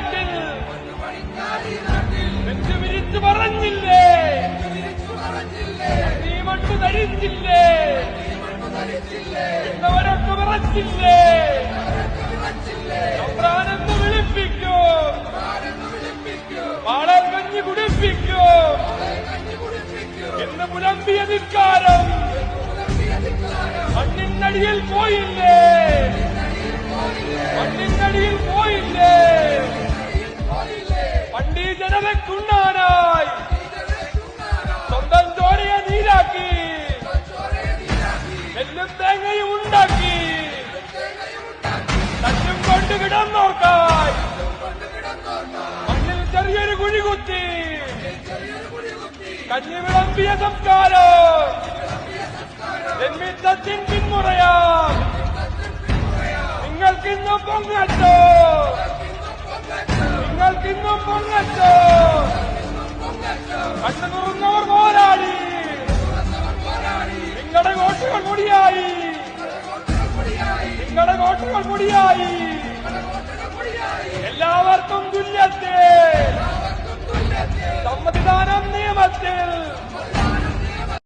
നാട്ടിൽ. വെച്ച് വിരിച്ചു പറഞ്ഞില്ലേ നീ മണ്ണു ധരിച്ചില്ലേ? എന്നവരൊക്കെ വിറച്ചില്ലേ പ്രാണെന്ന് വിളിപ്പിക്കൂ. മാളെ കഞ്ഞി കുടിപ്പിക്കൂ. എന്ന് പുലമ്പിയ നിസ്കാരം മണ്ണിനടിയിൽ പോയില്ലേ? ജനതയ്ക്കുണ്ണാനായി സ്വന്തം ചോരയെ നീരാക്കി. നെല്ലും തേങ്ങയും ഉണ്ടാക്കി. തച്ചും കൊണ്ട് കിടന്നോർക്കായി. മണ്ണിൽ ചെറിയൊരു കുഴി കുത്തി കഞ്ഞി വിളമ്പിയ സംസ്കാരം. ജന്മിത്തത്തിൻ പിന്മുറയാം. നിങ്ങൾക്കിന്നും കണ്ണുറുന്നവർ പോരാടി. നിങ്ങളുടെ കോട്ടകൾ മുടിയായി നിങ്ങളുടെ കോട്ടകൾ മുടിയായി എല്ലാവർക്കും തുല്യത.